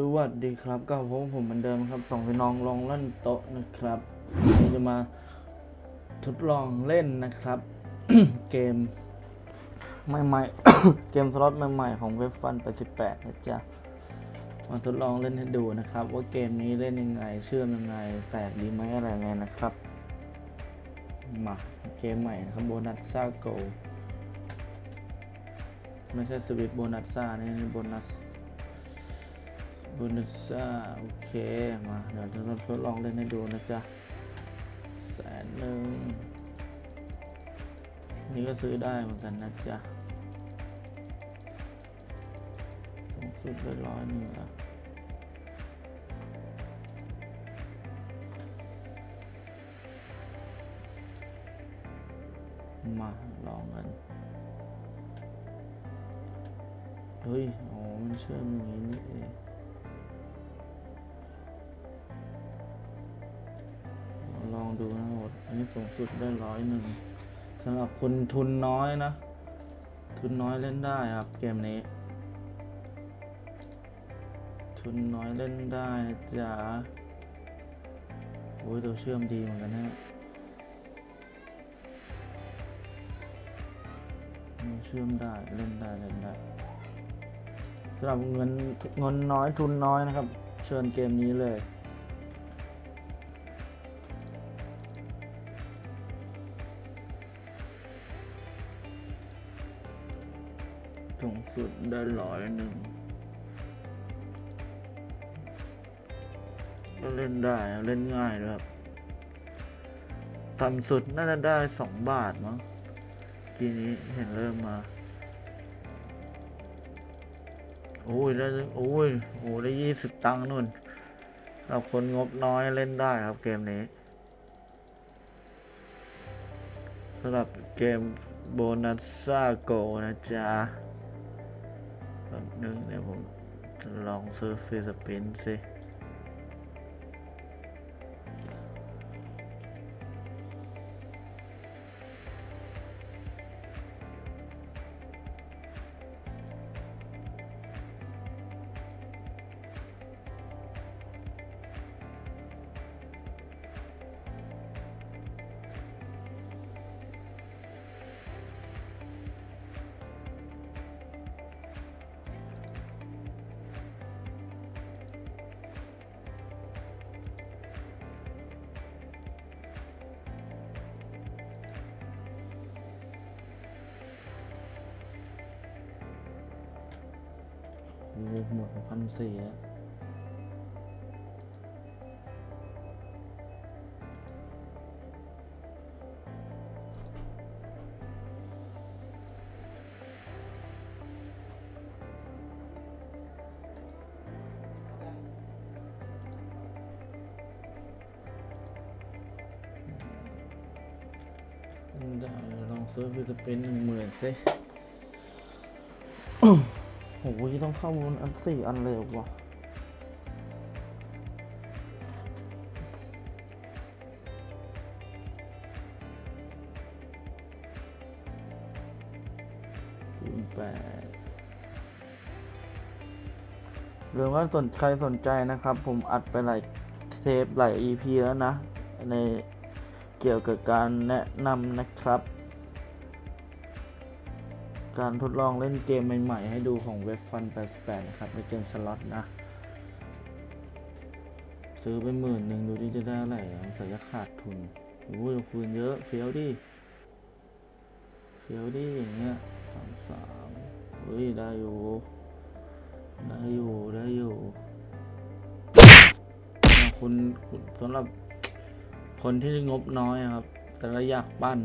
สวัสดีครับก็พบกับผมเหมือนเดิมครับสองพี่น้องลองเล่นโต๊ะนะครับวันนี้จะมาทดลองเล่นนะครับ เกมใหม่ๆเกมสล็อตใหม่ๆของเว็บฟันไป18นะจ๊ะมาทดลองเล่นให้ดูนะครับ ว่าเกมนี้เล่นยังไง เชื่อมยังไง แตกดีไหมอะไรไงนะครับมาเกมใหม่นะครับโบนัสซ่าโกไม่ใช่สวิตโบนัสซ่านี่โบนัส บนัสซ่าโอเค มาเดี๋ยวเราทดลองเล่นให้ดูนะจ๊ะแสนหนึ่งนี่ก็ซื้อได้เหมือนกันนะจ๊ะสูงสุดเลยร้อยหนึ่งอะมาลองกัน เฮ้ย อ๋อ มันเชื่อมอย่างนี้นี่เอง ดูนะหมดอันนี้สูงสุดได้ร้อยหนึ่งสำหรับคนทุนน้อยนะ ทุนน้อยเล่นได้ครับ เกมนี้ ทุนน้อยเล่นได้จ๊ะโอ้ยตัวเชื่อมดีเหมือนกันนะเชื่อมได้เล่นได้เล่นได้สำหรับเงินเงินน้อยทุนน้อยนะครับ เชิญเกมนี้เลย สูงสุดได้ร้อยหนึ่งก็เล่นได้เล่นง่ายเลยครับต่ำสุดน่าจะได้สองบาทมั้งทีนี้เห็นเริ่มมา โอ้ยได้โอ้ยโอ้ได้ยี่สิบตังค์นู่นสำหรับคนงบน้อยเล่นได้ครับเกมนี้สำหรับเกมโบนัสซาโกนะจ๊ะ นึงเดี๋ยวผมลองซื้อฟรีสปินสิ โอ้หมดพันสี่แล้วได้ลองซื้อฟรีสปินหนึ่งหมื่นสิ โอ้โหต้องเข้ามูลอันสี่อันเลยเหรอวะแปดหรือว่าสนใครสนใจนะครับ ผมอัดไปหลายเทปหลาย EP แล้วนะ ในเกี่ยวกับการแนะนำนะครับ การทดลองเล่นเกมใหม่ๆ ให้ดูของเว็บฟัน88 นะครับ ในเกมสล็อตนะ ซื้อไปหมื่นหนึ่งดูที่จะได้อะไรสงสัยจะขาดทุนโอ้ยคูณเยอะเฟี้ยวดิเฟี้ยวดิอย่างเงี้ยสามสามเฮ้ย ได้อยู่ ได้อยู่ ได้อยู่คุณสำหรับคนที่งบน้อยครับ แต่ละอยากปั้น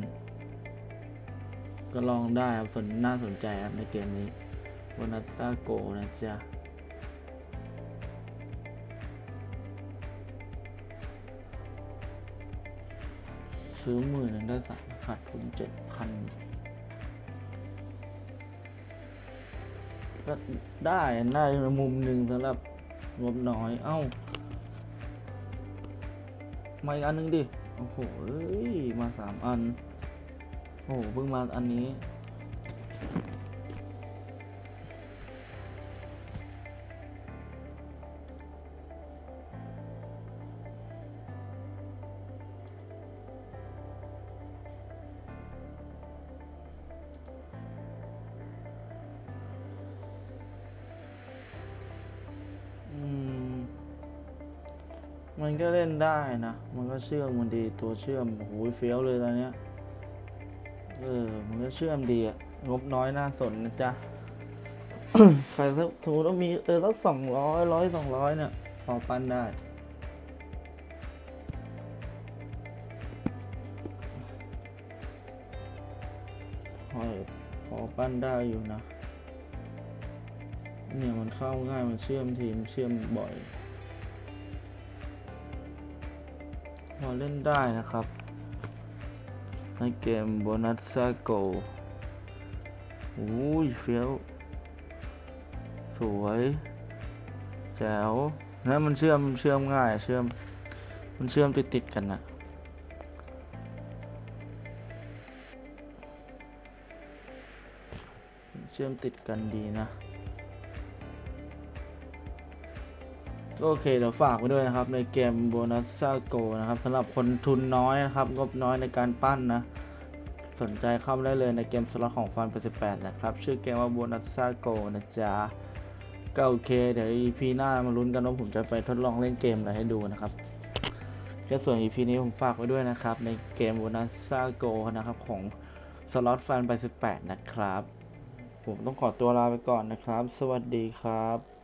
ก็ลองได้ครับสนน่าสนใจครับในเกมนี้วนัสซาโกนะจ๊ะซื้อหมื่นหนึงได้สามขาดทุนเจ็ดพันก็ได้ได้ในมุมหนึ่งสำหรับงบน้อย เอ้ามาอีกอันหนึงดิ โอ้โหมาสามอัน โอ้เพิ่งมาอันนี้ อืม มันก็เล่นได้นะ มันก็เชื่อมมันดีตัวเชื่อมโอ้โหเฟี้ยวเลยตอนเนี้ย เออ มันก็เชื่อมดีอะงบน้อยน่าสนนะจ๊ะ ใครสักสมมติว่ามีเออสักสองร้อยร้อยสองร้อยเนี่ยพอปั้นได้ พอพอปั้นได้อยู่นะ เนี่ยมันเข้าง่าย มันเชื่อมทีมเชื่อมบ่อย พอเล่นได้นะครับ ในเกมโบนัสซาโกโอ้ยเฟี้ยว สวยแจ๋วแล้วมันเชื่อมเชื่อมง่ายเชื่อม มันเชื่อมติดติดกันนะเชื่อมติดกันดีนะ โอเคเดี๋ยวฝากไว้ด้วยนะครับ ในเกมโบนัสซาโกนะครับสำหรับคนทุนน้อยนะครับ งบน้อยในการปั้นนะ สนใจเข้ามาได้เลยในเกมสล็อตของฟัน88นะครับ ชื่อเกมว่าโบนัสซาโกนะจ๊ะก็โอเคเดี๋ยว EP หน้ามาลุ้นกันว่าผมจะไปทดลองเล่นเกมอะไรให้ดูนะครับก็ส่วน EP นี้ผมฝากไว้ด้วยนะครับ ในเกมโบนัสซาโกนะครับของสล็อตฟัน88นะครับ ผมต้องขอตัวลาไปก่อนนะครับ สวัสดีครับ